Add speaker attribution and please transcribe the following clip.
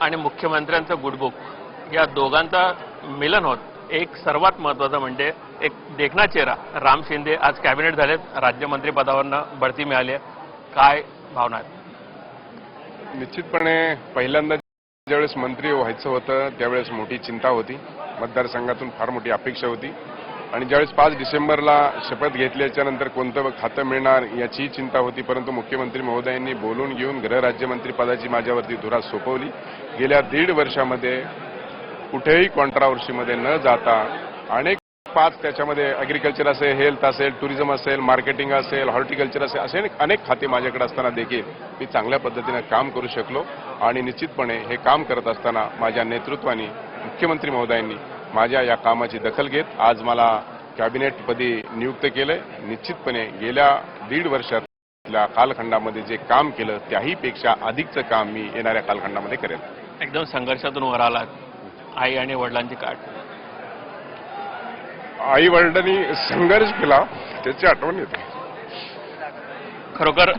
Speaker 1: आणि मुख्यमंत्र्यांचं गुडबुक. या दोघांचा मिलन होत. एक सर्वात महत्त्वाचं म्हणजे एक देखना चेहरा. राम शिंदे आज कॅबिनेट झालेत. राज्यमंत्री पदावरनं बढती मिळाली आहे. काय भावना आहेत?
Speaker 2: निश्चितपणे पहिल्यांदा ज्यावेळेस मंत्री व्हायचं होतं त्यावेळेस मोठी चिंता होती. मतदारसंघातून फार मोठी अपेक्षा होती. आणि ज्यावेळेस पाच डिसेंबरला शपथ घेतल्याच्यानंतर कोणतं खातं मिळणार याचीही चिंता होती परंतु मुख्यमंत्री महोदयांनी बोलून घेऊन गृहराज्यमंत्री पदाची माझ्यावरती धुरा सोपवली. गेल्या दीड वर्षामध्ये कुठेही कॉन्ट्रावर्सीमध्ये न जाता अनेक पाच त्याच्यामध्ये अग्रिकल्चर असेल हेल्थ असेल टुरिझम असेल मार्केटिंग असेल हॉर्टिकल्चर असेल असे अनेक- अनेक खाते माझ्याकडे असताना देखील मी चांगल्या पद्धतीनं काम करू शकलो. आणि निश्चितपणे हे काम करत असताना माझ्या नेतृत्वाने मुख्यमंत्री महोदयांनी माझ्या या कामाची दखल घेत आज मला कॅबिनेटपदी नियुक्त केलंय निश्चितपणे गेल्या दीड वर्षातल्या कालखंडामध्ये जे काम केलं त्याहीपेक्षा अधिकचं काम मी येणाऱ्या कालखंडामध्ये करेन
Speaker 1: एकदम संघर्षातून वर आलात आई आणि वडिलांची काट
Speaker 2: आई वडिलांनी संघर्ष केला त्याची आठवण येते.
Speaker 1: खरोखर